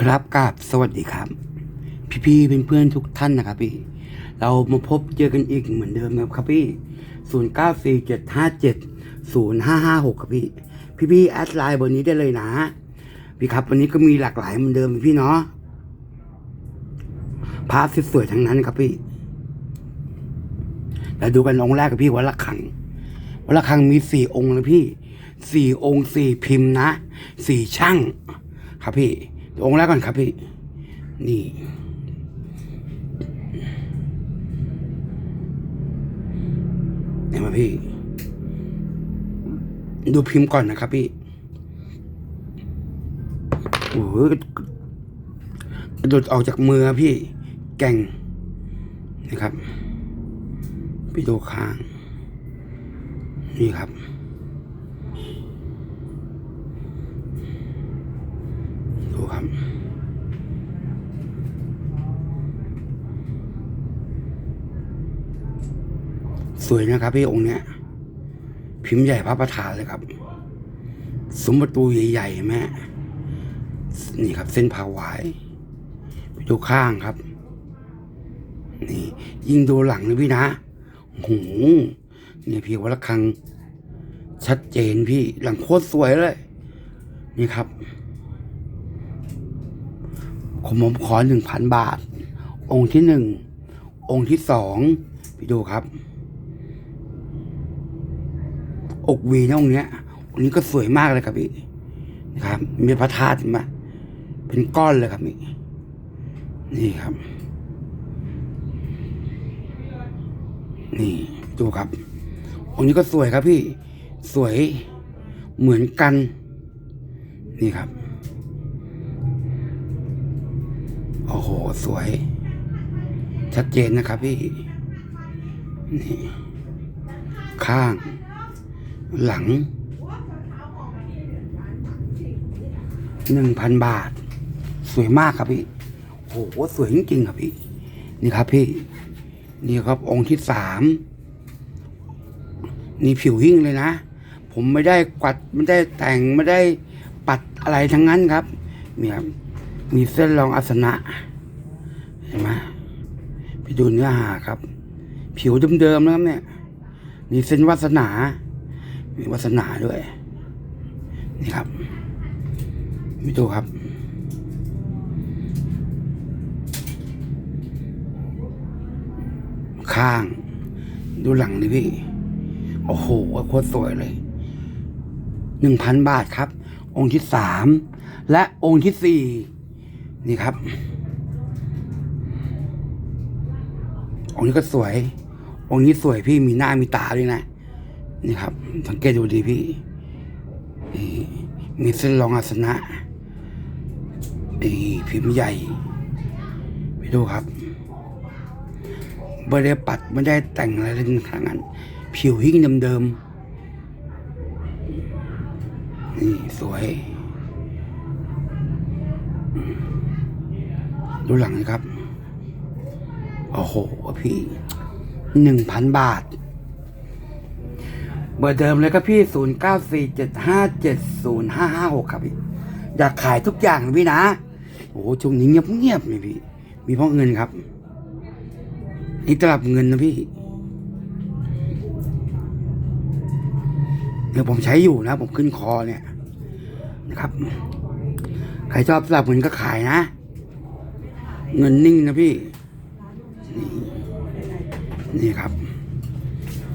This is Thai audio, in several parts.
ครับกราบสวัสดีครับ พี่ๆเพื่อนทุกท่านนะครับพี่ เรามาพบเจอกันอีกเหมือนเดิมครับพี่ศูนย์เก้าสี่เจ็ดห้าเจ็ดศูนย์ห้าห้าหกครับพี่ พี่ๆแอดไลน์บอร์นี้ได้เลยนะ พี่ครับ วันนี้ก็มีหลากหลายเหมือนเดิมพี่เนาะภาพสวยๆทั้งนั้นครับพี่เราดูกันองค์แรกกับพี่วัดละขังวัดละขังมีสี่องค์นะพี่สี่องค์สี่พิมพ์นะสี่ช่าง ครับพี่ องค์แรกก่อนครับพี่ นี่เห็นไหมพี่ ดูพิมพ์ก่อนนะครับพี่ โอ้โหกระโดดออกจากมือพี่ แก่งนะครับ พี่ดูข้าง นี่ครับ ดูครับ สวยนะครับพี่องค์เนี้ย พิมพ์ใหญ่พระประธานเลยครับ สมประตูใหญ่ๆแม่นี่ครับ เส้นผาวายไปดูข้างครับ นี่ยิ่งดูหลังนะพี่นะโอ้โหนี่พี่วัดระฆัง ชัดเจนพี่หลังโคตรสวยเลย นี่ครับ ผมผมขอหนึ่งพันบาท องค์ที่หนึ่ง องค์ที่สองพี่ดูครับ อกวีนะองค์เนี้ยองค์นี้ก็สวยมากเลยครับพี่นะครับ มีพระธาตุมาเป็นก้อนเลยครับนี่นี่ครับ นี่ดูครับ องค์นี้ก็สวยครับพี่ สวยเหมือนกัน นี่ครับ สวย ชัดเจนนะครับพี่ นี่ ข้าง หลังหนึ่งพันบาท สวยมากครับพี่โหสวยจริงๆครับพี่ นี่ครับพี่ นี่ครับองค์ที่สามนี่ผิวหิ้งเลยนะ ผมไม่ได้กวัดไม่ได้แต่งไม่ได้ปัดอะไรทั้งนั้นครับมีครับมีเส้นรองอาสนะ เห็นไหมไปดูเนื้อหาครับ ผิวเดิมๆนะครับเนี่ยนี่เส้นวาสนา มีวาสนาด้วย นี่ครับไปดูครับข้าง ดูหลังนี่พี่ โอ้โหโคตรสวยเลยหนึ่งพันบาทครับ องค์ที่สามและองค์ที่สี่นี่ครับ องค์นี้ก็สวย องค์นี้สวยพี่มีหน้ามีตาด้วยนะ นี่ครับ สังเกตดูดีพี่มีเส้นรองอาสนะนี่พิมพ์ใหญ่ ไปดูครับไม่ได้ปัดไม่ได้แต่งอะไรเลยขนาดนั้น ผิวหิ้งเดิมๆ นี่สวย ดูหลังนะครับ โอ้โหพี่หนึ่งพันบาท เบอร์เดิมเลยครับพี่ศูนย์เก้าสี่เจ็ดห้าเจ็ดศูนย์ห้าห้าหกครับพี่ อยากขายทุกอย่างนะพี่นะ โอ้โหช่วงนี้เงียบเงียบๆเลยพี่ มีเพราะเงินครับ นี่ตลับเงินนะพี่เดี๋ยวผมใช้อยู่นะ ผมขึ้นคอเนี่ยนะครับ ใครชอบตลับเงินก็ขายนะ เงินนิ่งนะพี่ นี่นี่ครับ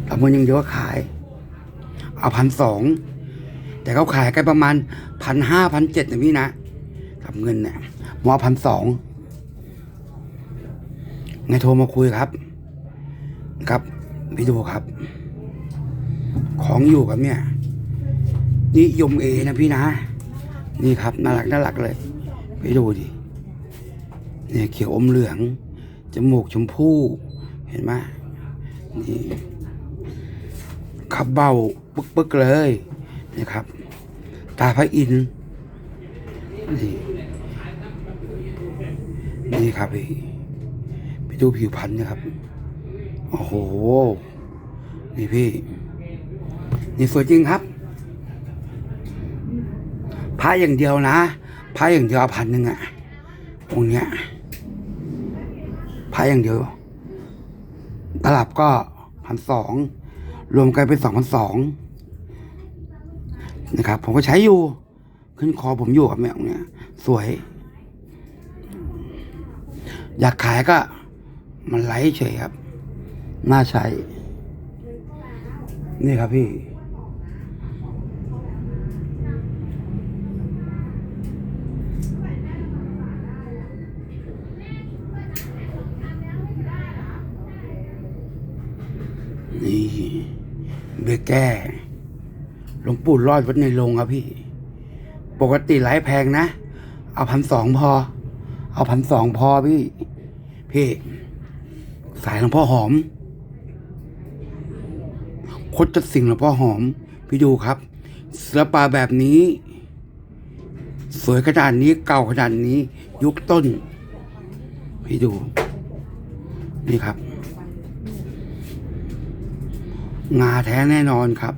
ตลับเงินยังเยอะขาย เอาพันสอง แต่เขาขายกันประมาณพันห้าพันเจ็ดนะพี่นะทำเงินเนี่ยมอพันสองไงโทรมาคุยครับ ครับ พี่ดูครับ ของอยู่กับเนี่ยนี่ยมเอนะพี่นะ นี่ครับน่ารักน่ารักเลย ไปดูดิเนี่ยเขียวอมเหลือง มูกชมพู่เห็นไหมนี่ขับเบาปึ๊กปึ๊กๆเลยนี่ครับ ตาพระอินทร์นี่นี่ครับพี่ไปดูผิวพรรณนะครับ โอ้โห นี่พี่ นี่สวยจริงครับพระอย่างเดียวนะพระอย่างเดียวพันหนึ่งอะองเนี้ย พระอย่างเดียว ตลับก็พันสองรวมกันเป็นสองพันสองนะครับ ผมก็ใช้อยู่ ขึ้นคอผมอยู่กับแม่องค์เนี้ยสวย อยากขายก็ มันไหลเฉยครับ น่าใช้ นี่ครับพี่ นี่เบ แก้หลวงปู่รอดวัดในโรงครับพี่ ปกติไลฟ์แพงนะ เอาพันสองพอ เอาพันสองพอพี่ พี่สายหลวงพ่อหอมคดจะสิ่งหลวงพ่อหอม พี่ดูครับศิลปะแบบนี้ สวยขนาดนี้เก่าขนาดนี้ ยุคต้น พี่ดู นี่ครับ งาแท้แน่นอนครับ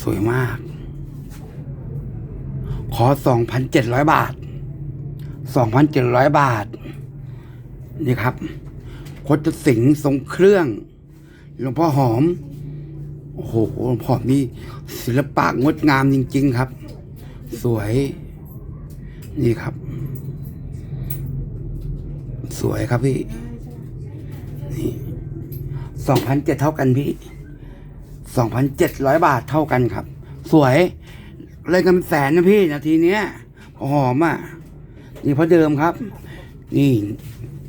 สวยมาก ขอสองพันเจ็ดร้อยบาทสองพันเจ็ดร้อยบาท นี่ครับคดสิงทรงเครื่อง หลวงพ่อหอม โอ้โห หลวงพ่อนี่ศิลปะงดงามจริง ๆ ครับ สวย นี่ครับ สวยครับพี่ นี่ สองพันเจ็ดเท่ากันพี่สองพันเจ็ดร้อยบาทเท่ากันครับ สวย เลยกันแสนนะพี่นาทีเนี้ยหอมอะ นี่เพราะเดิมครับ นี่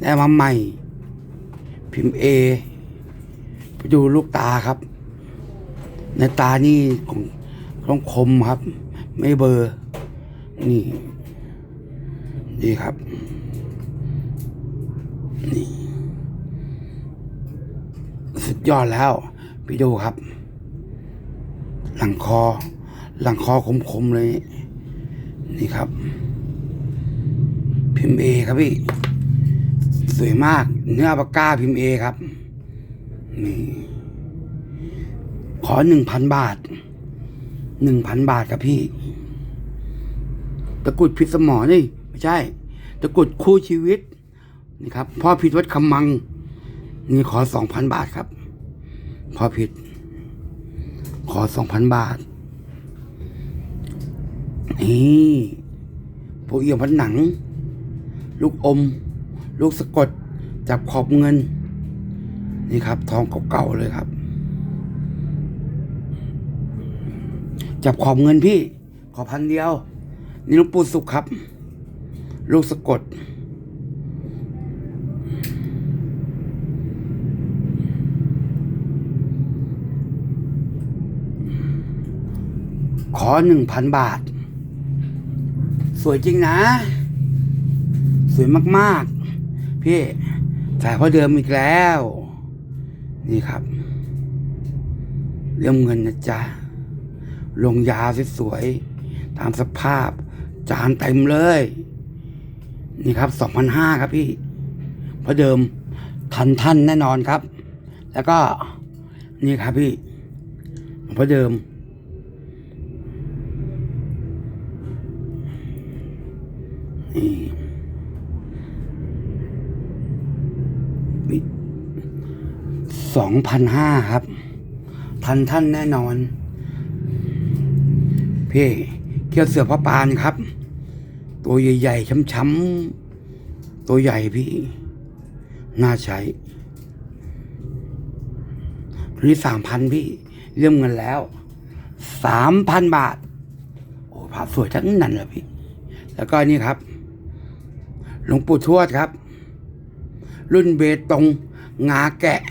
ได้มาใหม่ พิมพ์เอไปดูลูกตาครับ ในตานี่ของต้องคมครับ ไม่เบอร์ นี่นี่ครับ นี่ ยอดแล้วพี่ดูครับ หลังคอ หลังคอคมๆเลย นี่ครับ พิมพ์เอครับพี่ สวยมาก เนื้อปากกาพิมพ์เอครับนี่ขอหนึ่งพันบาทหนึ่งพันบาทครับพี่ ตะกุดพิษสมอนี่ ไม่ใช่ ตะกุดคู่ชีวิต นี่ครับพ่อผิดวัดคำมัง นี่ขอสองพันบาทครับ พอผิด ขอสองพันบาท นี่พวกเอี่ยมพันหนัง ลูกอม ลูกสะกด จับขอบเงิน นี่ครับ ทองเก่าๆเลยครับ จับขอบเงินพี่ ขอพันเดียว นี่ลูกปูสุขครับ ลูกสะกด อหนึ่งพันบาท สวยจริงนะ สวยมากๆ พี่จ่ายเพราะเดิมอีกแล้ว นี่ครับ เรื่องเงินนะจ๊ะ ลงยาสวยๆตามสภาพ จานเต็มเลย นี่ครับสองพันห้าครับพี่เพราะเดิมทันท่านแน่นอนครับ แล้วก็นี่ครับพี่เพราะเดิม สองพันห้าครับ ทันท่านแน่นอน พี่เกี่ยวเสือพระปานครับ ตัวใหญ่ๆช้ำๆตัวใหญ่พี่ น่าใช้ตัวนี้สามพันพี่เรื่องเงินแล้วสามพันบาท โอ้พระสวยทั้งนั้นเลยพี่ แล้วก็นี่ครับ หลวงปู่ทวดครับ รุ่นเบตงงาแกะ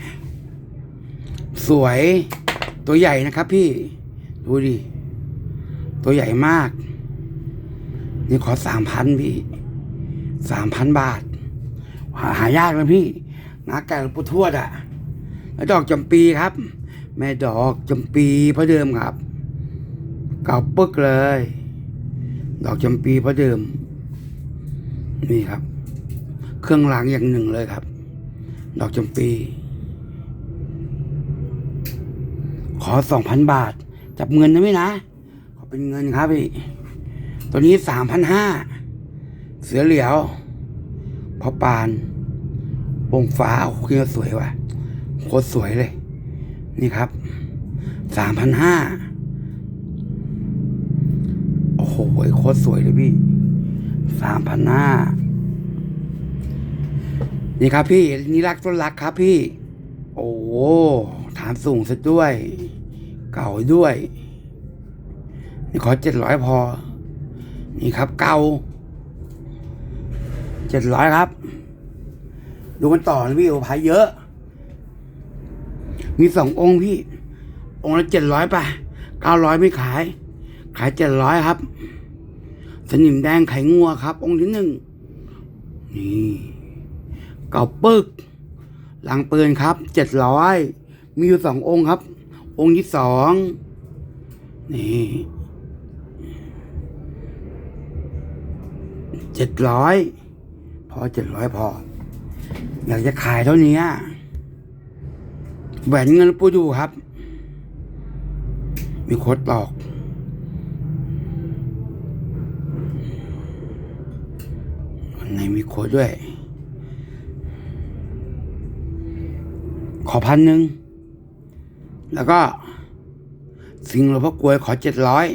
สวยตัวใหญ่นะครับพี่ ดูดิ ตัวใหญ่มาก นี่ขอสามพันพี่สามพันบาท หาหายากนะพี่งาแกะหลวงปู่ทวดอะแล้วดอกจำปีครับ แม่ดอกจำปีพระเดิมครับ เก่าปึ๊กเลย ดอกจำปีพระเดิม นี่ครับ เครื่องรางอย่างหนึ่งเลยครับ ดอกจำปี ขอสองพันบาท จับเงินนะพี่นะ ขอเป็นเงินครับพี่ตัวนี้สามพันห้าเสือเหลียวพอปานวงฟ้าโอ้โหคือสวยว่ะโคตรสวยเลย นี่ครับสามพันห้าโอ้โหโคตรสวยเลยพี่ สามพันห้านี่ครับพี่นี่รักต้นรักครับพี่ โอ้ฐานสูงซะด้วย เก่าด้วย นี่ขอเจ็ดร้อยพอ นี่ครับเก่าเจ็ดร้อยครับ ดูกันต่อนะพี่โอ้พายเยอะ มีสององค์พี่ องค์ละเจ็ดร้อยป่ะเก้าร้อยไม่ขาย ขายเจ็ดร้อยครับ สนิมแดงไข่งัวครับ องค์ที่หนึ่งนี่เก่าปึกหลังปืนครับเจ็ดร้อยมีอยู่สององค์ครับ องค์ที่สองนี่เจ็ดร้อยพอเจ็ดร้อยพอ อยากจะขายเท่านี้แหวนเงินปูดูครับ มีโค้ดบอก อันมีโค้ดด้วย ขอพันหนึ่ง แล้วก็สิงหลวงพ่อกลวยขอเจ็ดร้อย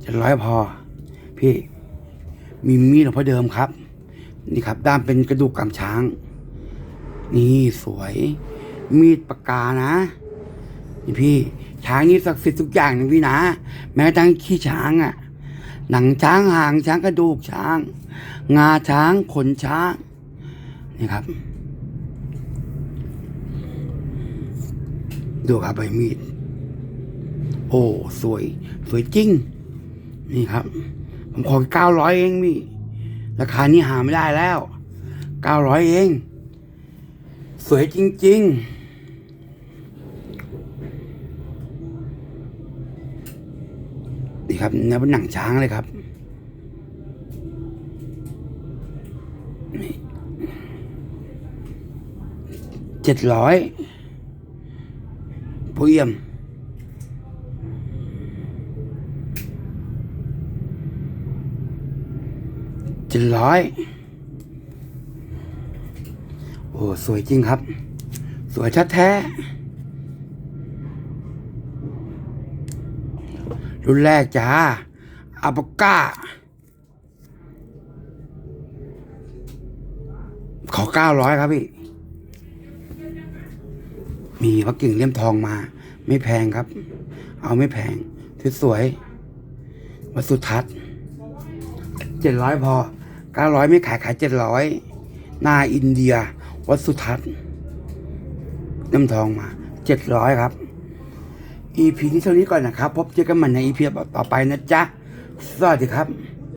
เจ็ดร้อยพอ พี่มีมีดหลวงพ่อเดิมครับ นี่ครับ ด้ามเป็นกระดูกกำช้าง นี่สวย มีดปากกานะนี่พี่ช้างนี่ศักดิ์สิทธิ์ทุกอย่างนะพี่นะ แม้ทั้งขี้ช้างอะ่ะ หนังช้างหางช้างกระดูกช้าง งาช้างขนช้างนี่ครับ ดูครับใบมีด โอ้ สวย สวยจริง นี่ครับ ผมขอเก้าร้อยเองพี่ ราคานี้หาไม่ได้แล้วเก้าร้อยเอง สวยจริงๆนี่ครับเนื้อเป็นหนังช้างเลยครับ เจ็ดร้อยผู้เยี่ยมเจ็ดร้อยโอ้ สวยจริงครับ สวยชัดแท้รุ่นแรกจ้าอาปก้า ขอ เก้าร้อยครับพี่ มีพระกิ่งเลี่ยมทองมา ไม่แพงครับ เอาไม่แพงสวยๆวัดสุทัศน์เจ็ดร้อยพอเก้าร้อยไม่ขายขายเจ็ดร้อยหน้าอินเดีย วัดสุทัศน์น้ำทองมาเจ็ดร้อยครับ EP นี้เท่านี้ก่อนนะครับ พบเจอกันใหม่ใน EP ต่อไปนะจ๊ะ สวัสดีครับ